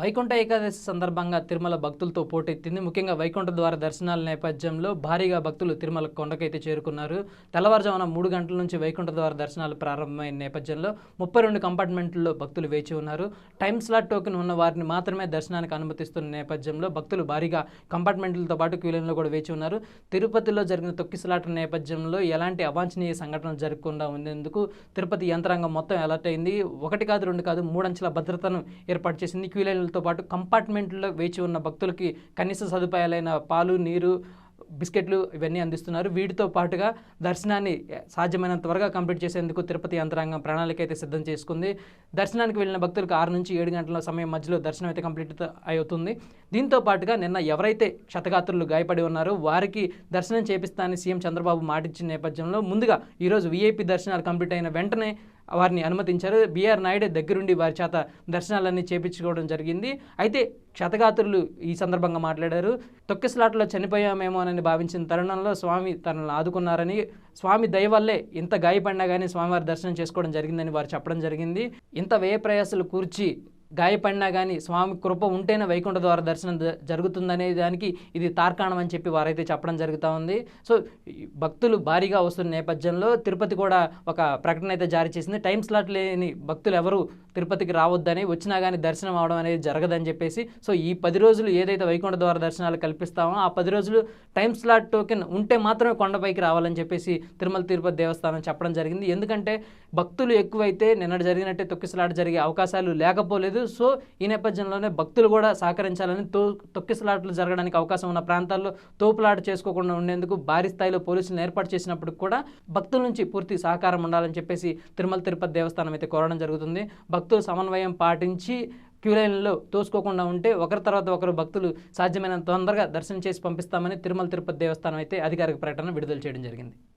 వైకుంఠ ఏకాదశి సందర్భంగా తిరుమల భక్తులతో పోటెత్తింది. ముఖ్యంగా వైకుంఠ ద్వార దర్శనాల నేపథ్యంలో భారీగా భక్తులు తిరుమల కొండకైతే చేరుకున్నారు. తెల్లవారుజామున మూడు గంటల నుంచి వైకుంఠ ద్వార దర్శనాలు ప్రారంభమైన నేపథ్యంలో ముప్పై రెండు కంపార్ట్మెంట్లలో భక్తులు వేచి ఉన్నారు. టైం స్లాట్ టోకెన్ ఉన్న వారిని మాత్రమే దర్శనానికి అనుమతిస్తున్న నేపథ్యంలో భక్తులు భారీగా కంపార్ట్మెంట్లతో పాటు క్యూలైన్లో కూడా వేచి ఉన్నారు. తిరుపతిలో జరిగిన తొక్కిసలాట నేపథ్యంలో ఎలాంటి అవాంఛనీయ సంఘటనలు జరగకుండా ఉండేందుకు తిరుపతి యంత్రాంగం మొత్తం అలర్ట్ అయింది. ఒకటి కాదు రెండు కాదు మూడంచెల భద్రతను ఏర్పాటు చేసింది. క్యూలైన్లతో పాటు కంపార్ట్మెంట్లో వేచి ఉన్న భక్తులకి కనీస సదుపాయాలైన పాలు నీరు బిస్కెట్లు ఇవన్నీ అందిస్తున్నారు. వీటితో పాటుగా దర్శనాన్ని సాధ్యమైనంత త్వరగా కంప్లీట్ చేసేందుకు తిరుపతి యంత్రాంగం ప్రణాళిక అయితే సిద్ధం చేసుకుంది. దర్శనానికి వెళ్ళిన భక్తులకు ఆరు నుంచి ఏడు గంటల సమయం మధ్యలో దర్శనం అయితే కంప్లీట్ అవుతుంది. దీంతో పాటుగా నిన్న ఎవరైతే క్షతగాత్రులు గాయపడి ఉన్నారో వారికి దర్శనం చేపిస్తానని సీఎం చంద్రబాబు మాటిచ్చిన నేపథ్యంలో ముందుగా ఈరోజు వీఐపీ దర్శనాలు కంప్లీట్ అయిన వెంటనే వారిని అనుమతించారు. బీఆర్ నాయుడు దగ్గరుండి వారి చేత దర్శనాలన్నీ చేపించుకోవడం జరిగింది. అయితే క్షతగాత్రులు ఈ సందర్భంగా మాట్లాడారు. తొక్కిసలాట్లో చనిపోయామేమోనని భావించిన తరుణంలో స్వామి తనను ఆదుకున్నారని స్వామి దయ వల్లే ఇంత గాయపడినా కానీ స్వామివారి దర్శనం చేసుకోవడం జరిగిందని వారు చెప్పడం జరిగింది. ఇంత వ్యయ ప్రయాసాలు కూర్చి గాయపడినా కానీ స్వామి కృప ఉంటేనే వైకుంఠ ద్వార దర్శనం జరుగుతుందనే దానికి ఇది తార్కాణం అని చెప్పి వారైతే చెప్పడం జరుగుతూ ఉంది. సో ఈ భక్తులు భారీగా వస్తున్న నేపథ్యంలో తిరుపతి కూడా ఒక ప్రకటన అయితే జారీ చేసింది. టైం స్లాట్ లేని భక్తులు ఎవరు తిరుపతికి రావద్దని వచ్చినా కానీ దర్శనం అవడం అనేది జరగదని చెప్పేసి సో ఈ పది రోజులు ఏదైతే వైకుంఠ ద్వార దర్శనాలు కల్పిస్తామో ఆ పది రోజులు టైం స్లాట్ టోకెన్ ఉంటే మాత్రమే కొండపైకి రావాలని చెప్పేసి తిరుమల తిరుపతి దేవస్థానం చెప్పడం జరిగింది. ఎందుకంటే భక్తులు ఎక్కువైతే నిన్నటి జరిగినట్టే తొక్కిసలాట జరిగే అవకాశాలు లేకపోలేదు. సో ఈ నేపథ్యంలోనే భక్తులు కూడా సహకరించాలని తో తొక్కిసలాటలు జరగడానికి అవకాశం ఉన్న ప్రాంతాల్లో తోపులాట చేసుకోకుండా ఉండేందుకు భారీ స్థాయిలో పోలీసులను ఏర్పాటు చేసినప్పుడు కూడా భక్తుల నుంచి పూర్తి సహకారం ఉండాలని చెప్పేసి తిరుమల తిరుపతి దేవస్థానం అయితే కోరడం జరుగుతుంది. భక్తులు సమన్వయం పాటించి క్యూ లైన్లో తోసుకోకుండా ఉంటే ఒకరి తర్వాత ఒకరు భక్తులు సాధ్యమైనంత తొందరగా దర్శనం చేసి పంపిస్తామని తిరుమల తిరుపతి దేవస్థానం అయితే అధికారిక ప్రకటన విడుదల చేయడం జరిగింది.